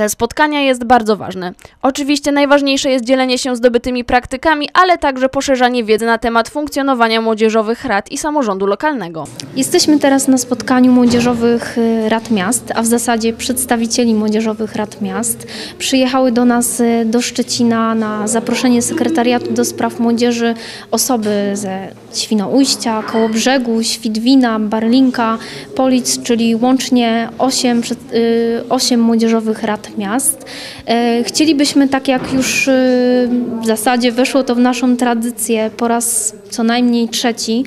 Cel spotkania jest bardzo ważny. Oczywiście najważniejsze jest dzielenie się zdobytymi praktykami, ale także poszerzanie wiedzy na temat funkcjonowania młodzieżowych rad i samorządu lokalnego. Jesteśmy teraz na spotkaniu młodzieżowych y, rad miast, a w zasadzie przedstawicieli młodzieżowych rad miast. Przyjechały do nas y, do Szczecina na zaproszenie sekretariatu do spraw młodzieży osoby ze Świnoujścia, Kołobrzegu, Świdwina, Barlinka, Polic, czyli łącznie 8, 8 młodzieżowych rad miast. E, Chcielibyśmy, tak jak już y, w zasadzie weszło to w naszą tradycję po raz co najmniej trzeci,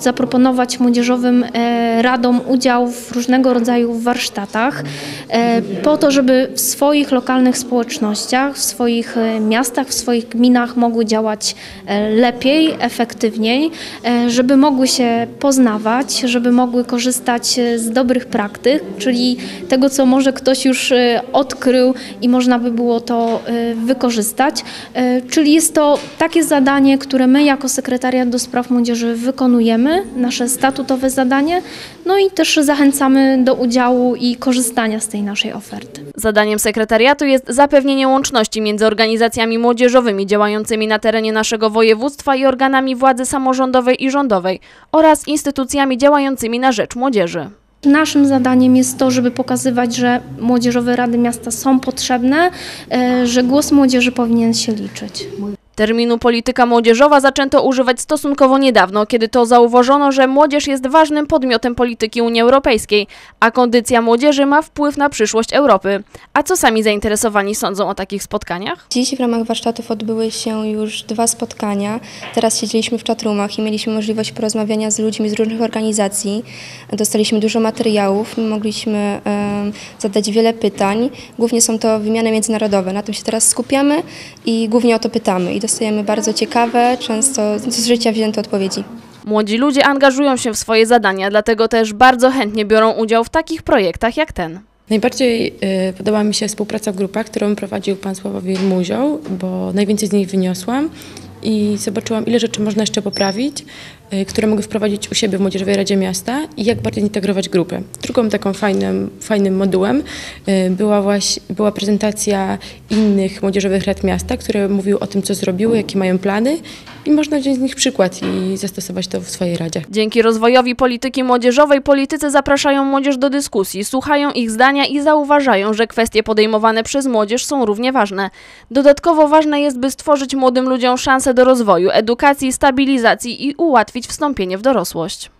zaproponować młodzieżowym e, radom udział w różnego rodzaju warsztatach e, po to, żeby w swoich lokalnych społecznościach, w swoich e, miastach, w swoich gminach mogły działać e, lepiej, efektywniej, e, żeby mogły się poznawać, żeby mogły korzystać e, z dobrych praktyk, czyli tego, co może ktoś już e, odkrył i można by było to e, wykorzystać. E, Czyli jest to takie zadanie, które my jako sekretariat do spraw młodzieży wykonujemy, nasze statutowe zadanie, no i też zachęcamy do udziału i korzystania z tej naszej oferty. Zadaniem sekretariatu jest zapewnienie łączności między organizacjami młodzieżowymi działającymi na terenie naszego województwa i organami władzy samorządowej i rządowej oraz instytucjami działającymi na rzecz młodzieży. Naszym zadaniem jest to, żeby pokazywać, że młodzieżowe rady miasta są potrzebne, e, że głos młodzieży powinien się liczyć. Terminu polityka młodzieżowa zaczęto używać stosunkowo niedawno, kiedy to zauważono, że młodzież jest ważnym podmiotem polityki Unii Europejskiej, a kondycja młodzieży ma wpływ na przyszłość Europy. A co sami zainteresowani sądzą o takich spotkaniach? Dziś w ramach warsztatów odbyły się już dwa spotkania. Teraz siedzieliśmy w czatrumach i mieliśmy możliwość porozmawiania z ludźmi z różnych organizacji. Dostaliśmy dużo materiałów, mogliśmy em, zadać wiele pytań. Głównie są to wymiany międzynarodowe. Na tym się teraz skupiamy i głównie o to pytamy. Dostajemy bardzo ciekawe, często z życia wzięte odpowiedzi. Młodzi ludzie angażują się w swoje zadania, dlatego też bardzo chętnie biorą udział w takich projektach jak ten. Najbardziej y, podoba mi się współpraca w grupach, którą prowadził pan Sławomir Muzioł, bo najwięcej z niej wyniosłam i zobaczyłam, ile rzeczy można jeszcze poprawić, y, które mogę wprowadzić u siebie w Młodzieżowej Radzie Miasta i jak bardziej integrować grupy. Drugą taką fajnym, fajnym modułem y, była, właśnie, była prezentacja innych Młodzieżowych Rad Miasta, które mówiły o tym, co zrobiły, jakie mają plany i można wziąć z nich przykład i zastosować to w swojej radzie. Dzięki rozwojowi polityki młodzieżowej politycy zapraszają młodzież do dyskusji, słuchają ich zdania i zauważają, że kwestie podejmowane przez młodzież są równie ważne. Dodatkowo ważne jest, by stworzyć młodym ludziom szansę do rozwoju, edukacji, stabilizacji i ułatwić wstąpienie w dorosłość.